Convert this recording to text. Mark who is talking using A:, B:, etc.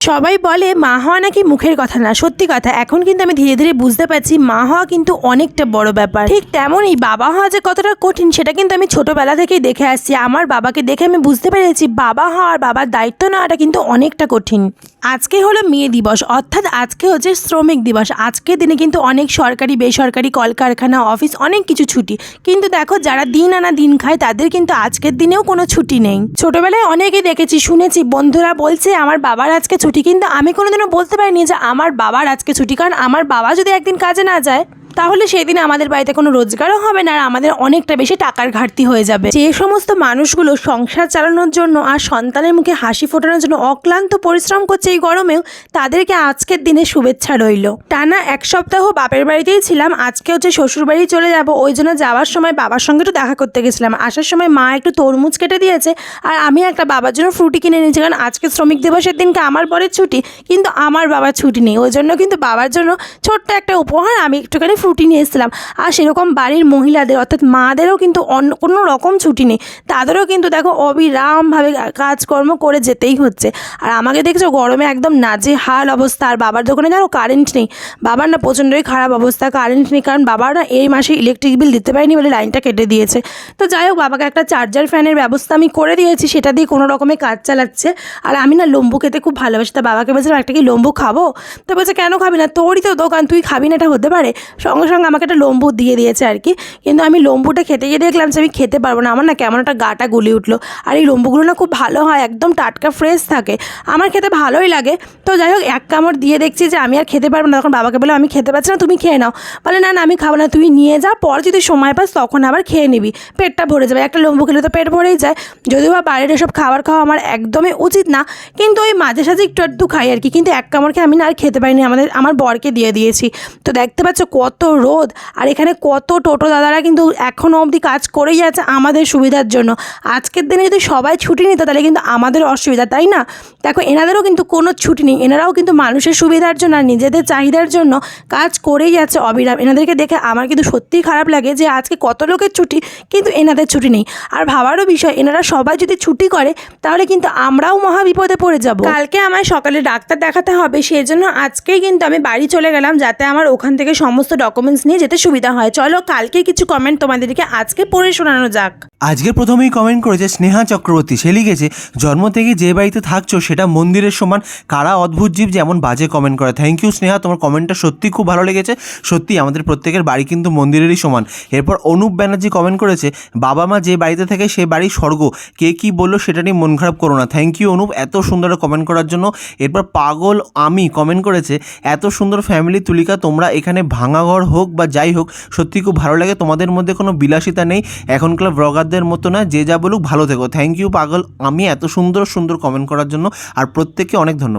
A: সবাই বলে মা হওয়া নাকি মুখের কথা না, সত্যি কথা। এখন কিন্তু আমি ধীরে ধীরে বুঝতে পারছি মা হওয়া কিন্তু অনেকটা বড় ব্যাপার। ঠিক তেমনই বাবা হওয়া যে কতটা কঠিন, সেটা কিন্তু আমি ছোটবেলা থেকেই দেখে আসছি। আমার বাবাকে দেখে আমি বুঝতে পেরেছি বাবা হওয়ার বাবার দায়িত্ব নেওয়াটা কিন্তু অনেকটা কঠিন। আজকে হলো মেয়ে দিবস, অর্থাৎ আজকে হচ্ছে শ্রমিক দিবস। আজকের দিনে কিন্তু অনেক সরকারি, বেসরকারি কলকারখানা, অফিস, অনেক কিছু ছুটি। কিন্তু দেখো, যারা দিন আনা দিন খায়, তাদের কিন্তু আজকের দিনেও কোনো ছুটি নেই। ছোটবেলায় অনেকেই দেখেছি, শুনেছি, বন্ধুরা বলছে, আমার বাবার আজকে ছুটি। কিন্তু আমি কোনোদিনও বলতে পারিনি যে আমার বাবার আজকে ছুটি, কারণ আমার বাবা যদি একদিন কাজে না যায় তাহলে সেই দিন আমাদের বাড়িতে কোনো রোজগারও হবে না আর আমাদের অনেকটা বেশি টাকার ঘাটতি হয়ে যাবে। যে সমস্ত মানুষগুলো সংসার চালানোর জন্য আর সন্তানের মুখে হাসি ফোটানোর জন্য অক্লান্ত পরিশ্রম করছে এই গরমেও, তাদেরকে আজকের দিনে শুভেচ্ছা রইল। টানা এক সপ্তাহ বাপের বাড়িতেই ছিলাম আজকে হচ্ছে শ্বশুর বাড়ি চলে যাব, ওই জন্য যাওয়ার সময় বাবার সঙ্গে একটু দেখা করতে গেছিলাম। আসার সময় মা একটু তরমুজ কেটে দিয়েছে আর আমি একটা বাবার জন্য ফ্রুটি কিনে নিয়েছি কারণ আজকে শ্রমিক দিবসের দিনকে আমার বরের ছুটি, কিন্তু আমার বাবার ছুটি নেই। ওই জন্য কিন্তু বাবার জন্য ছোট্ট একটা উপহার আমি একটুখানি ফ্রুটি নিয়ে এসেছিলাম। আর সেরকম বাড়ির মহিলাদের, অর্থাৎ মাদেরও কিন্তু অন্য কোনো রকম ছুটি নেই। তাদেরও কিন্তু দেখো অবিরামভাবে কাজকর্ম করে যেতেই হচ্ছে। আর আমাকে দেখছ গরমে একদম নাজে হাল অবস্থা। আর বাবার দোকানে জানো কারেন্ট নেই। বাবার না প্রচণ্ডই খারাপ অবস্থা কারেন্ট নেই। কারণ বাবার না এই মাসে ইলেকট্রিক বিল দিতে পারেনি বলে লাইনটা কেটে দিয়েছে। তো যাই হোক, বাবাকে একটা চার্জার ফ্যানের ব্যবস্থা আমি করে দিয়েছি। সেটা দিয়ে কোনো রকমে কাজ চালাচ্ছে। আর আমি না লম্বু খেতে খুব ভালোবাসি। তা বাবাকে বলছিলাম, একটা কি লম্বু খাব? তো বলছে, কেন খাবি না? তোরই তো দোকান, তুই খাবি না? এটা হতে পারে? সঙ্গে সঙ্গে আমাকে একটা লম্বু দিয়ে দিয়েছে আর কি। কিন্তু আমি লম্বুটা খেতে গিয়ে দেখলাম যে আমি খেতে পারব না। আমার না কেমন একটা গাটা গুলি উঠল। আর এই লম্বুগুলো না খুব ভালো হয়, একদম টাটকা ফ্রেশ থাকে। আমার খেতে ভালোই লাগে। তো যাই হোক, এক কামড় দিয়ে দেখছি যে আমি আর খেতে পারব না। তখন বাবাকে বলে আমি খেতে পারছি না, তুমি খেয়ে নাও। বলে, না না, আমি খাব না, তুই নিয়ে যা। পর যদি সময় পাস, তখন আবার খেয়ে নিবি। পেটটা ভরে যাবে। একটা লম্বু খেলে তো পেট ভরেই যায়। যদিও বা বাইরের এসব খাবার খাওয়া আমার একদমই উচিত না, কিন্তু ওই মাঝে সাঝে একটু একটু খাই আর কি। কিন্তু এক কামড় খেয়ে আমি না আর খেতে পারিনি। আমাদের, আমার বরকে দিয়ে দিয়েছি। তো দেখতে পাচ্ছ কত রোদ, আর এখানে কত টোটো দাদারা কিন্তু এখনও অবধি কাজ করেই যাচ্ছে আমাদের সুবিধার জন্য। আজকের দিনে যদি সবাই ছুটি নিত তাহলে কিন্তু আমাদের অসুবিধা, তাই না? দেখো, এনাদেরও কিন্তু কোনো ছুটি নেই, এনারাও কিন্তু মানুষের সুবিধার জন্য আর নিজেদের চাহিদার জন্য কাজ করেই যাচ্ছে অবিরাম। এনাদেরকে দেখে আমার কিন্তু সত্যিই খারাপ লাগে যে আজকে কত লোকের ছুটি, কিন্তু এনাদের ছুটি নেই। আর ভাবারও বিষয়, এনারা সবাই যদি ছুটি করে তাহলে কিন্তু আমরাও মহা বিপদে পড়ে যাব। কালকে আমায় সকালে ডাক্তার দেখাতে হবে সেই জন্য আজকেই কিন্তু আমি বাড়ি চলে গেলাম যাতে আমার ওখান থেকে সমস্ত ডকুমেন্টস নিয়ে যেতে সুবিধা হয়। চলো কালকে কিছু কমেন্ট তোমাদেরকে আজকে পড়ে শোনানো যাক।
B: আজকে প্রথমেই কমেন্ট করেছে স্নেহা চক্রবর্তী। সে লিখেছে, জন্ম থেকে যে বাড়িতে থাকছো, সেটা মন্দিরের সমান। কারা অদ্ভুত জীব, যেমন বাজে কমেন্ট করে। থ্যাংক ইউ স্নেহা, তোমার কমেন্টটা সত্যি খুব ভালো লেগেছে। সত্যি, আমাদের প্রত্যেকের বাড়ি কিন্তু মন্দিরেরই সমান। এরপর অনুপ ব্যানার্জি কমেন্ট করেছে, বাবা মা যে বাড়িতে থাকে, সে বাড়ি স্বর্গ। কে কি বলল, সেটা নিয়ে মন খারাপ করো না। থ্যাংক ইউ অনুপ, এত সুন্দর কমেন্ট করার জন্য। এরপর পাগল আমি কমেন্ট করেছে, এত সুন্দর ফ্যামিলি তুলিকা, তোমরা এখানে ভাঙা ঘর হোক বা যাই হোক, সত্যি খুব ভালো লাগে। তোমাদের মধ্যে কোনো বিলাসিতা নেই। এখনকার ব্লগারদের মতো না যে যা বলুক ভালো থেকো। থ্যাংক ইউ পাগল। আমি এত সুন্দর সুন্দর কমেন্ট করার জন্য আর প্রত্যেককে অনেক ধন্যবাদ।